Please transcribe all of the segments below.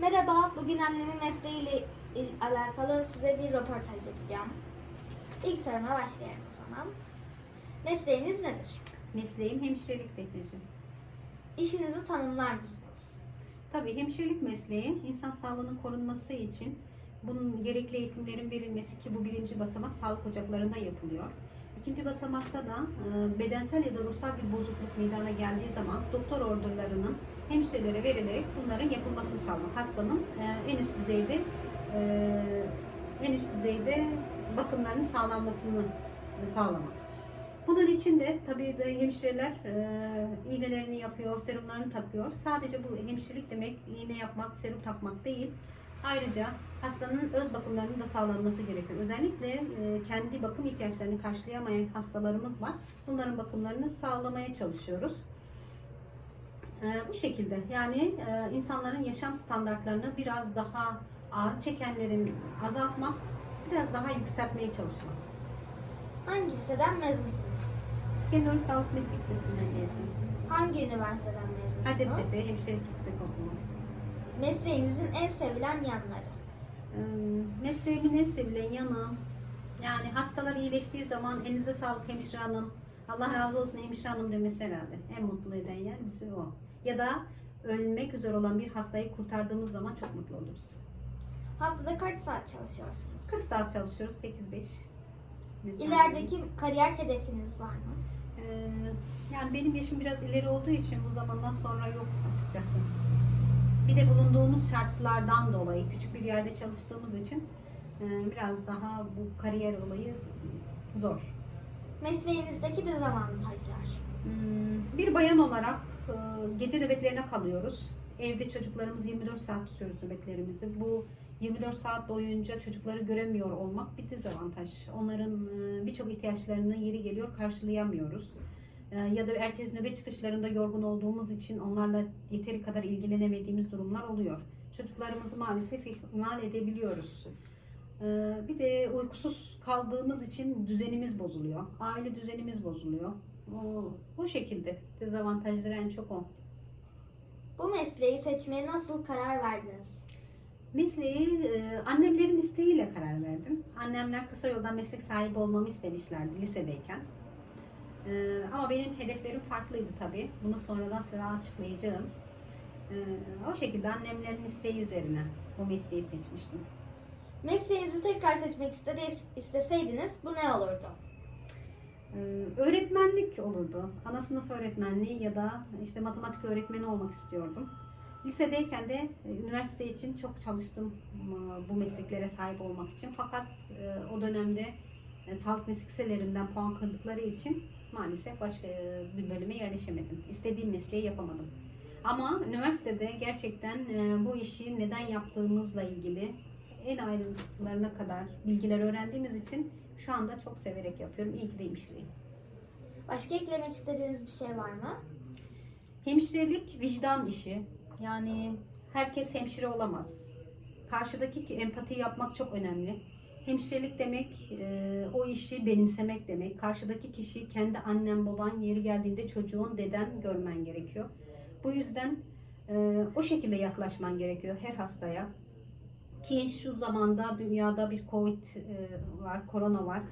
Merhaba, bugün annemin mesleğiyle alakalı size bir röportaj yapacağım. İlk soruma başlayalım o zaman. Mesleğiniz nedir? Mesleğim hemşirelik Defneciğim. İşinizi tanımlar mısınız? Tabii hemşirelik mesleği insan sağlığının korunması için bunun gerekli eğitimlerin verilmesi ki bu birinci basamak sağlık ocaklarında yapılıyor. İkinci basamakta da e, bedensel ya da ruhsal bir bozukluk meydana geldiği zaman doktor orderlarının hemşirelere verilerek bunların yapılmasını sağlamak. Hastanın e, en üst düzeyde e, en üst düzeyde bakımlarının sağlanmasını sağlamak. Bunun için de tabii de hemşireler e, iğnelerini yapıyor, serumlarını takıyor. Sadece bu hemşirelik demek iğne yapmak, serum takmak değil. Ayrıca hastanın öz bakımlarının da sağlanması gerekiyor. Özellikle e, kendi bakım ihtiyaçlarını karşılayamayan hastalarımız var. Bunların bakımlarını sağlamaya çalışıyoruz. E, bu şekilde yani e, insanların yaşam standartlarını biraz daha ağır çekenlerin azaltmak, biraz daha yükseltmeye çalışmak. Hangi liseden mezunsunuz? İskenderun Sağlık Meslek Lisesi'nden geldim. Hangi üniversiteden mezunsunuz? Hacettepe Hemşirelik Yüksekokulu. Mesleğinizin en sevilen yanları. Ee, Mesleğimin en sevilen yanı yani hastalar iyileştiği zaman elinize sağlık hemşire hanım, Allah razı olsun hemşire hanım demesi herhalde. En mutlu eden yer bizi o. Ya da ölmek üzere olan bir hastayı kurtardığımız zaman çok mutlu oluruz. Haftada kaç saat çalışıyorsunuz? 40 saat çalışıyoruz 8-5. mesaimiz. İlerideki kariyer hedefiniz var mı? Ee, yani benim yaşım biraz ileri olduğu için bu zamandan sonra yok açıkçası. Bir de bulunduğumuz şartlardan dolayı küçük bir yerde çalıştığımız için e, biraz daha bu kariyer olayı zor. Mesleğinizdeki dezavantajlar. Hmm, Bir bayan olarak e, gece nöbetlerine kalıyoruz. Evde çocuklarımız 24 saat tutuyoruz nöbetlerimizi. Bu 24 saat boyunca çocukları göremiyor olmak bir dezavantaj. Onların e, birçok ihtiyaçlarını yeri geliyor karşılayamıyoruz. E, Ya da ertesi nöbet çıkışlarında yorgun olduğumuz için onlarla yeteri kadar ilgilenemediğimiz durumlar oluyor. Çocuklarımızı maalesef ihmal edebiliyoruz. E, Bir de uykusuz kaldığımız için düzenimiz bozuluyor. Aile düzenimiz bozuluyor. O, o şekilde dezavantajları en çok o. Bu mesleği seçmeye nasıl karar verdiniz? Mesleği e, annemlerin isteğiyle karar verdim. Annemler kısa yoldan meslek sahibi olmamı istemişlerdi lisedeyken. E, ama benim hedeflerim farklıydı tabii. Bunu sonradan size açıklayacağım. E, o şekilde annemlerin isteği üzerine bu mesleği seçmiştim. Mesleğinizi tekrar seçmek istedi- isteseydiniz bu ne olurdu? Ee, öğretmenlik olurdu. Ana sınıf öğretmenliği ya da işte matematik öğretmeni olmak istiyordum. Lisedeyken de e, üniversite için çok çalıştım e, bu mesleklere sahip olmak için. Fakat e, o dönemde sağlık meslek liselerinden puan kırdıkları için maalesef başka e, bir bölüme yerleşemedim. İstediğim mesleği yapamadım. Ama üniversitede gerçekten e, bu işi neden yaptığımızla ilgili en ayrıntılarına kadar bilgiler öğrendiğimiz için şu anda çok severek yapıyorum. İyi ki de hemşireyim. Başka eklemek istediğiniz bir şey var mı? Hemşirelik vicdan işi. Yani herkes hemşire olamaz. Karşıdaki ki empati yapmak çok önemli. Hemşirelik demek e, o işi benimsemek demek. Karşıdaki kişiyi kendi annen, baban, yeri geldiğinde çocuğun, deden görmen gerekiyor. Bu yüzden e, o şekilde yaklaşman gerekiyor her hastaya. Ki şu zamanda dünyada bir Covid e, var, korona var.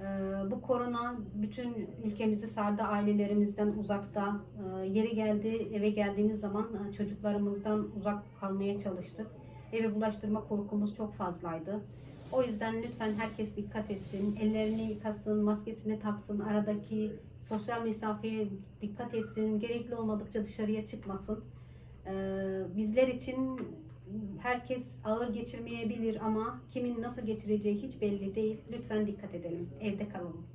E, bu korona bütün ülkemizi sardı, ailelerimizden uzakta. E, yeri geldi, eve geldiğimiz zaman e, çocuklarımızdan uzak kalmaya çalıştık. Eve bulaştırma korkumuz çok fazlaydı. O yüzden lütfen herkes dikkat etsin, ellerini yıkasın, maskesini taksın, aradaki sosyal mesafeye dikkat etsin, gerekli olmadıkça dışarıya çıkmasın. E, bizler için herkes ağır geçirmeyebilir ama kimin nasıl geçireceği hiç belli değil. Lütfen dikkat edelim. Evde kalalım.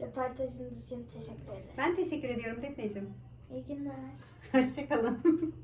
Röportajınız için teşekkür ederim. Ben teşekkür ediyorum Defneciğim. İyi günler. Hoşçakalın.